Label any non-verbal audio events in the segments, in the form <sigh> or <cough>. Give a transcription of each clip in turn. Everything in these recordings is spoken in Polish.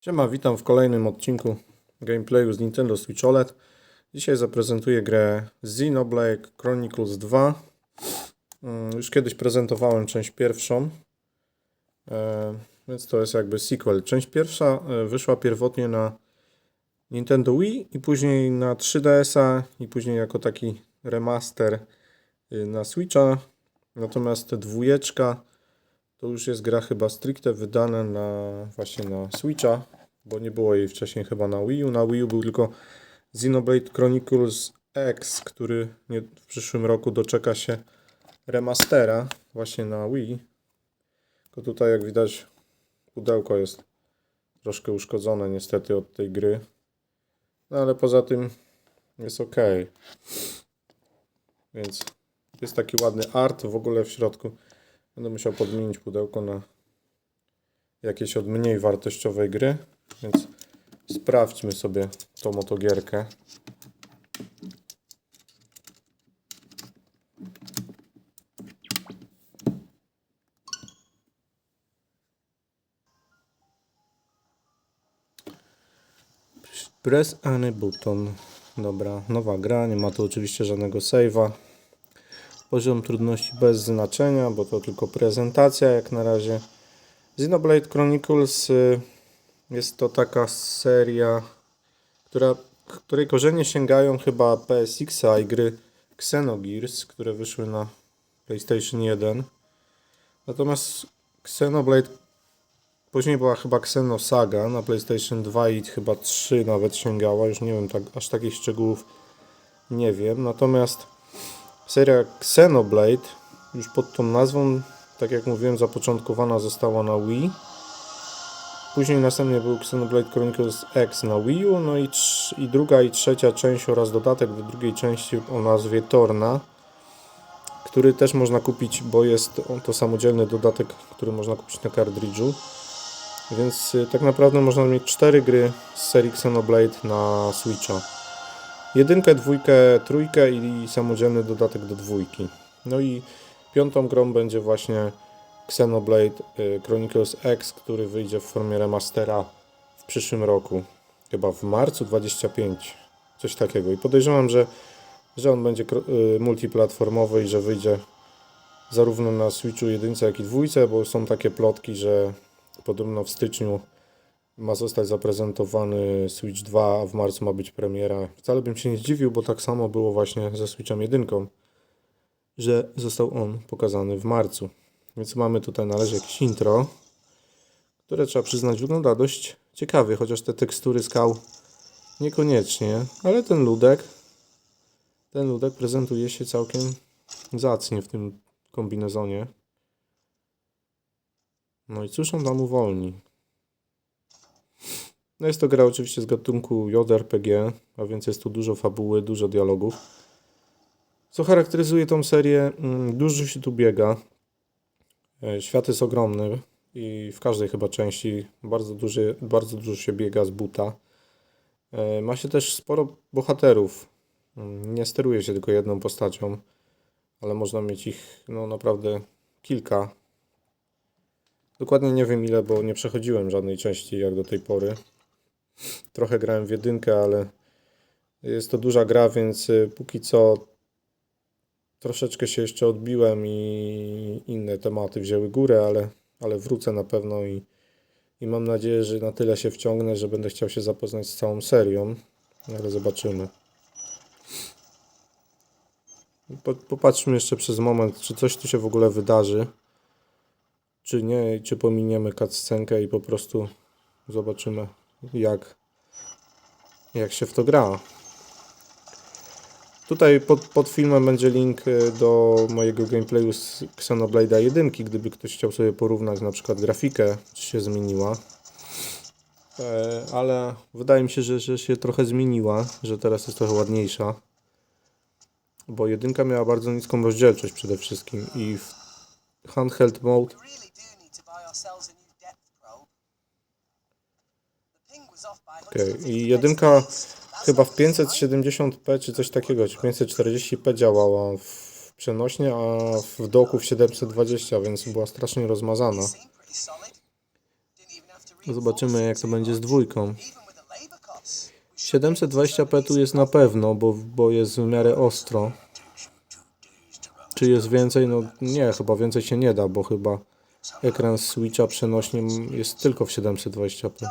Siema, witam w kolejnym odcinku gameplayu z Nintendo Switch OLED. Dzisiaj zaprezentuję grę Xenoblade Chronicles 2. Mm, Już kiedyś prezentowałem część pierwszą, e, więc to jest jakby sequel. Część pierwsza e, wyszła pierwotnie na Nintendo Wii i później na 3DS-a i później jako taki remaster y, na Switcha. Natomiast dwójeczka to już jest gra chyba stricte wydana na właśnie na Switcha, bo nie było jej wcześniej chyba na Wii U. Na Wii U był tylko Xenoblade Chronicles X, który nie, w przyszłym roku doczeka się remastera właśnie na Wii. Tylko tutaj jak widać pudełko jest troszkę uszkodzone niestety od tej gry. No ale poza tym jest ok. Więc jest taki ładny art w ogóle w środku. Będę musiał podmienić pudełko na jakieś od mniej wartościowej gry, więc sprawdźmy sobie tą oto gierkę. Press any button. Dobra, nowa gra, nie ma tu oczywiście żadnego save'a. Poziom trudności bez znaczenia, bo to tylko prezentacja jak na razie. Xenoblade Chronicles y, jest to taka seria, która, której korzenie sięgają chyba PSX-a i gry Xenogears, które wyszły na PlayStation 1. Natomiast Xenoblade później była chyba Xenosaga na PlayStation 2 i chyba 3 nawet sięgała, już nie wiem, tak, aż takich szczegółów nie wiem. Natomiast Seria Xenoblade, już pod tą nazwą, tak jak mówiłem, zapoczątkowana została na Wii. Później następnie był Xenoblade Chronicles X na Wii U, no i, i druga i trzecia część oraz dodatek do drugiej części o nazwie Torna, który też można kupić, bo jest to samodzielny dodatek, który można kupić na kartridżu. Więc y, tak naprawdę można mieć cztery gry z serii Xenoblade na Switcha. Jedynkę, dwójkę, trójkę i samodzielny dodatek do dwójki. No i piątą grą będzie właśnie Xenoblade y, Chronicles X, który wyjdzie w formie remastera w przyszłym roku. Chyba w marcu 25. Coś takiego. I podejrzewam, że, że on będzie y, multiplatformowy i że wyjdzie zarówno na Switchu jedynce, jak i dwójce, bo są takie plotki, że podobno w styczniu ma zostać zaprezentowany Switch 2, a w marcu ma być premiera. Wcale bym się nie zdziwił, bo tak samo było właśnie ze Switchem 1, że został on pokazany w marcu. Więc mamy tutaj na jakieś intro, które trzeba przyznać wygląda dość ciekawie, chociaż te tekstury skał niekoniecznie, ale ten ludek, ten ludek prezentuje się całkiem zacnie w tym kombinezonie. No i cóż on tam uwolni? No jest to gra oczywiście z gatunku JRPG, a więc jest tu dużo fabuły, dużo dialogów. Co charakteryzuje tą serię? Mm, Dużo się tu biega. E, Świat jest ogromny i w każdej chyba części bardzo, duży, bardzo dużo się biega z buta. E, Ma się też sporo bohaterów. Mm, Nie steruje się tylko jedną postacią, ale można mieć ich no, naprawdę kilka. Dokładnie nie wiem ile, bo nie przechodziłem żadnej części jak do tej pory. Trochę grałem w jedynkę, ale jest to duża gra, więc y, póki co troszeczkę się jeszcze odbiłem i inne tematy wzięły górę, ale, ale wrócę na pewno i, i mam nadzieję, że na tyle się wciągnę, że będę chciał się zapoznać z całą serią, ale zobaczymy. Po, popatrzmy jeszcze przez moment, czy coś tu się w ogóle wydarzy, czy nie, czy pominiemy cutscenkę i po prostu zobaczymy jak, jak się w to gra. Tutaj pod, pod filmem będzie link y, do mojego gameplayu z Xenoblade'a 1, gdyby ktoś chciał sobie porównać na przykład grafikę, czy się zmieniła. E, ale wydaje mi się, że, że się trochę zmieniła, że teraz jest trochę ładniejsza. Bo jedynka miała bardzo niską rozdzielczość przede wszystkim i w handheld mode 150 i jedynka chyba w not good, right? 570p czy coś takiego, czy 540p działała w przenośnie, a w doku w 720, więc była strasznie rozmazana. To Zobaczymy jak to będzie z dwójką. Even with the labor costs. we should be able to 720p tu jest na pewno, bo, bo jest w miarę ostro. Czy jest więcej? No nie, chyba więcej się nie da, bo chyba ekran Switcha przenośnie jest tylko w 720p.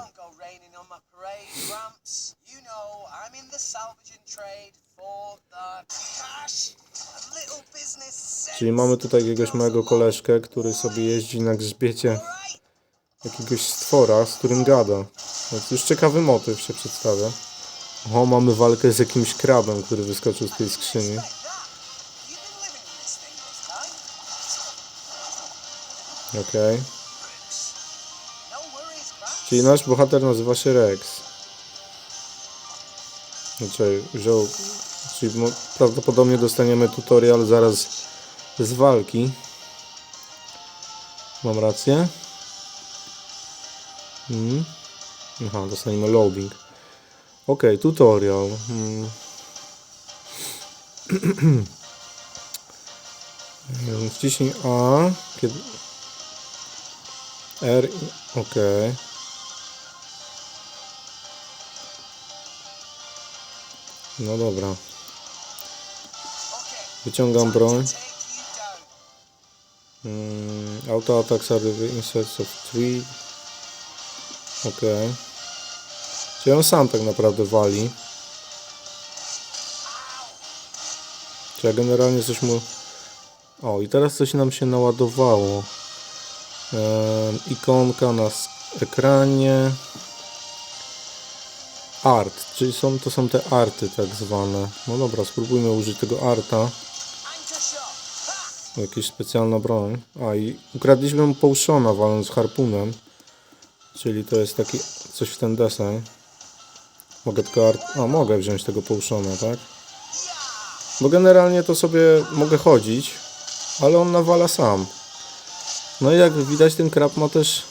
Czyli mamy tutaj jakiegoś mojego koleżkę, który sobie jeździ na grzbiecie jakiegoś stwora, z którym gada. Więc już ciekawy motyw się przedstawia. O, mamy walkę z jakimś krabem, który wyskoczył z tej skrzyni. Okej. Gramps. Czyli nasz bohater nazywa się Rex. Znaczy, wziął... Czyli prawdopodobnie dostaniemy tutorial zaraz z walki. Mam rację? Hmm? Aha, dostaniemy loading. Ok, tutorial. Hmm. <clears throat> Wciśnij A, kiedy... R, ok. No dobra. Wyciągam broń. Mm, auto attacks are the inserts of three. Okej. Czyli on sam tak naprawdę wali. Czy ja generalnie coś mu... O, i teraz coś nam się naładowało. Ikonka na ekranie. Art, czyli są, to są te arty tak zwane. No dobra, spróbujmy użyć tego arta. Jakaś specjalna broń. A i ukradliśmy mu połszona waląc harpunem. Czyli to jest taki coś w ten deseń. Mogę tylko. A, mogę wziąć tego połszona, tak? Bo generalnie to sobie mogę chodzić, ale on nawala sam. No i jak widać ten krab ma też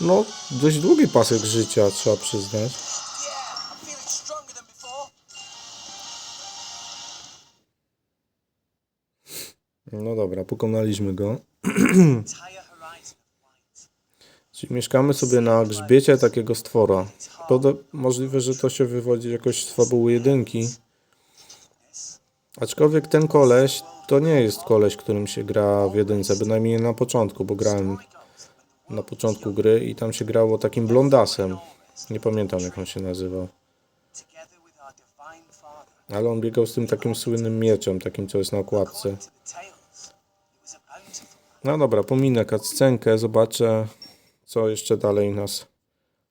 no dość długi pasek życia, trzeba przyznać. No dobra, pokonaliśmy go. <clears throat> Czyli mieszkamy sobie na grzbiecie takiego stwora. Możliwe, że to się wywodzi jakoś z fabuły jedynki. Aczkolwiek ten koleś to nie jest koleś, którym się gra w jedynce, bynajmniej nie na początku, bo grałem na początku gry i tam się grało takim blondasem. Nie pamiętam jak on się nazywał. Ale on biegał z tym takim słynnym mieczem, takim co jest na okładce. No dobra, pominę cutscenkę, zobaczę co jeszcze dalej nas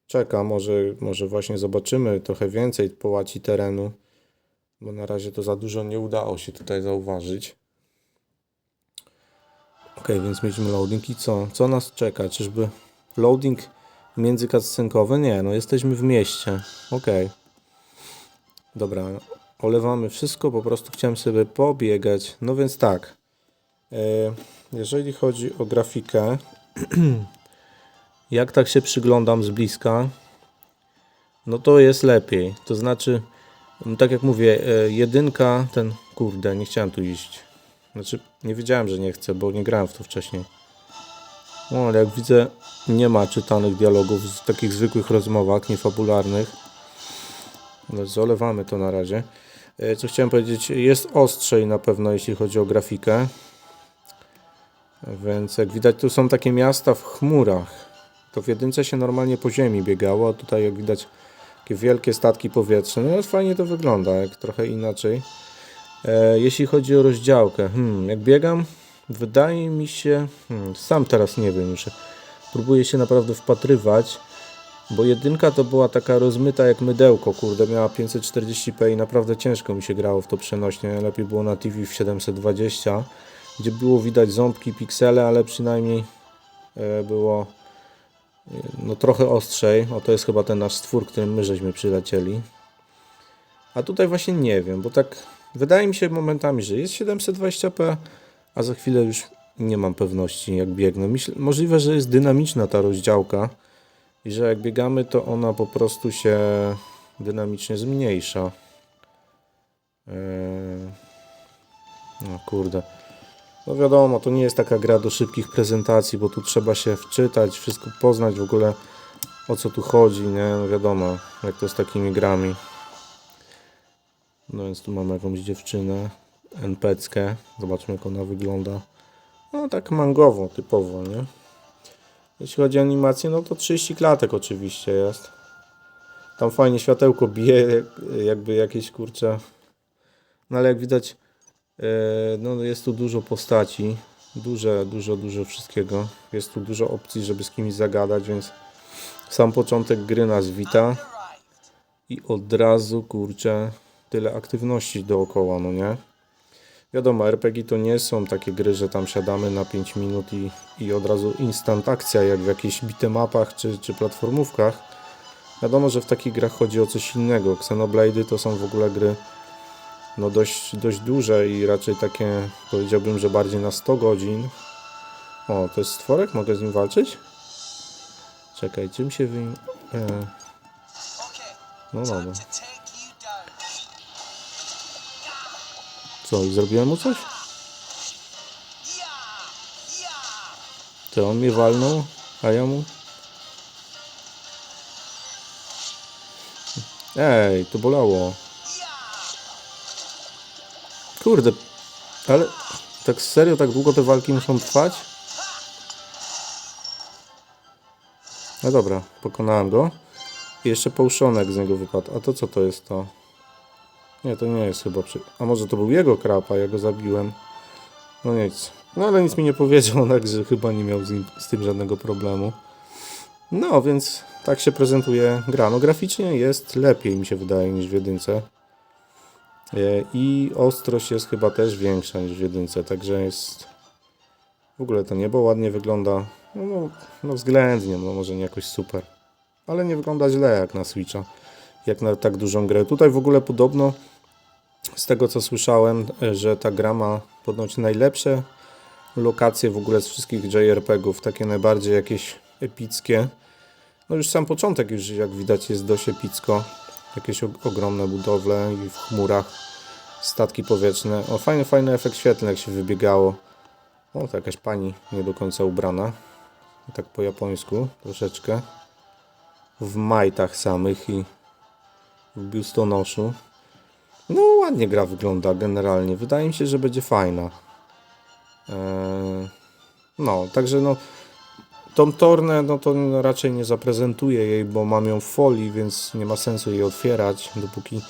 czeka. Może, może właśnie zobaczymy trochę więcej połaci terenu, bo na razie to za dużo nie udało się tutaj zauważyć. Ok, więc mieliśmy loading i co? Co nas czeka? Czyżby loading międzycutscenkowy? Nie, no jesteśmy w mieście. Ok. Dobra, olewamy wszystko, po prostu chciałem sobie pobiegać. No więc tak. E, Jeżeli chodzi o grafikę, <clears throat> jak tak się przyglądam z bliska, no to jest lepiej. To znaczy, m, tak jak mówię, e, jedynka, ten kurde, nie chciałem tu iść. Znaczy, nie wiedziałem, że nie chcę, bo nie grałem w to wcześniej. No, ale jak widzę, nie ma czytanych dialogów w takich zwykłych rozmowach, niefabularnych. No, zolewamy to na razie. E, Co chciałem powiedzieć, jest ostrzej na pewno, jeśli chodzi o grafikę. Więc jak widać, tu są takie miasta w chmurach. To w jedynce się normalnie po ziemi biegało, a tutaj jak widać takie wielkie statki powietrzne. No fajnie to wygląda, jak trochę inaczej. E, jeśli chodzi o rozdziałkę, hmm, jak biegam, wydaje mi się, hmm, sam teraz nie wiem już, próbuję się naprawdę wpatrywać, bo jedynka to była taka rozmyta jak mydełko, kurde, miała 540p i naprawdę ciężko mi się grało w to przenośnie, lepiej było na TV w 720 gdzie było widać ząbki, piksele, ale przynajmniej e, było e, no trochę ostrzej. O, to jest chyba ten nasz stwór, którym my żeśmy przylecieli. A tutaj właśnie nie wiem, bo tak wydaje mi się momentami, że jest 720p, a za chwilę już nie mam pewności jak biegnę. Myśl, możliwe, że jest dynamiczna ta rozdziałka i że jak biegamy, to ona po prostu się dynamicznie zmniejsza. Eee... No kurde. No wiadomo, to nie jest taka gra do szybkich prezentacji, bo tu trzeba się wczytać, wszystko poznać, w ogóle o co tu chodzi, nie? No wiadomo, jak to z takimi grami. No więc tu mamy jakąś dziewczynę, NPC-kę. Zobaczmy jak ona wygląda. No tak mangowo, typowo, nie? Jeśli chodzi o animację, no to 30 klatek oczywiście jest. Tam fajnie światełko bije, jak- jakby jakieś kurcze. No ale jak widać, no jest tu dużo postaci. Duże, dużo, dużo wszystkiego. Jest tu dużo opcji, żeby z kimś zagadać, więc sam początek gry nas wita i od razu kurczę tyle aktywności dookoła, no nie? Wiadomo, RPG to nie są takie gry, że tam siadamy na 5 minut i, i od razu instant akcja, jak w jakichś bitemapach czy, czy platformówkach. Wiadomo, że w takich grach chodzi o coś innego. Xenoblade to są w ogóle gry no dość, dość duże i raczej takie, powiedziałbym, że bardziej na 100 godzin. O, to jest stworek? Mogę z nim walczyć? Czekaj, czym się wy... E, no dobra. Co, i zrobiłem mu coś? To on mnie walnął, a ja mu... Ej, to bolało. Kurde, ale tak serio, tak długo te walki muszą trwać? No dobra, pokonałem go. I jeszcze połszonek z niego wypadł. A to co to jest to? Nie, to nie jest chyba przy... A może to był jego krapa, ja go zabiłem. No nic. No ale nic mi nie powiedział, <laughs> także chyba nie miał z, nim, z tym żadnego problemu. No, więc tak się prezentuje gra. No graficznie jest lepiej mi się wydaje niż w jedynce. E, I ostrość jest chyba też większa niż w jedynce, także jest... W ogóle to niebo ładnie wygląda. No, no, no względnie, no może nie jakoś super. Ale nie wygląda źle jak na Switcha. Jak na tak dużą grę. Tutaj w ogóle podobno z tego co słyszałem, e, że ta gra ma ponoć najlepsze lokacje w ogóle z wszystkich JRPG-ów, takie najbardziej jakieś epickie. No już sam początek już jak widać jest dość epicko. Jakieś og- ogromne budowle i w chmurach statki powietrzne. O fajny, fajny efekt świetlny jak się wybiegało. O, to jakaś pani nie do końca ubrana. Tak po japońsku troszeczkę. W majtach samych i w biustonoszu. No ładnie gra wygląda generalnie. Wydaje mi się, że będzie fajna. Eee, no, także no tą tornę no to raczej nie zaprezentuję jej, bo mam ją w folii, więc nie ma sensu jej otwierać, dopóki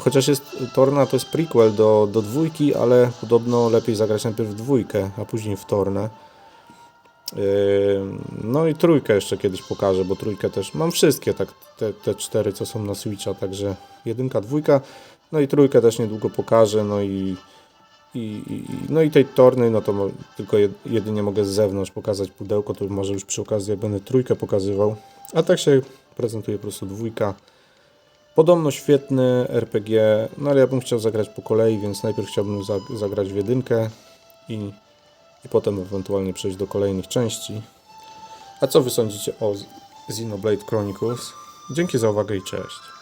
chociaż jest torna to jest prequel do, do dwójki, ale podobno lepiej zagrać najpierw w dwójkę, a później w tornę. Eee, No i trójkę jeszcze kiedyś pokażę, bo trójkę też mam wszystkie, tak te, te cztery co są na Switcha, także jedynka, dwójka, no i trójkę też niedługo pokażę, no i, i, i no i tej torny, no to tylko jed, jedynie mogę z zewnątrz pokazać pudełko, to może już przy okazji jak będę trójkę pokazywał, a tak się prezentuje po prostu dwójka. Podobno świetny RPG, no ale ja bym chciał zagrać po kolei, więc najpierw chciałbym za, zagrać w jedynkę i, i potem ewentualnie przejść do kolejnych części. A co wy sądzicie o Xenoblade Chronicles? Dzięki za uwagę i cześć.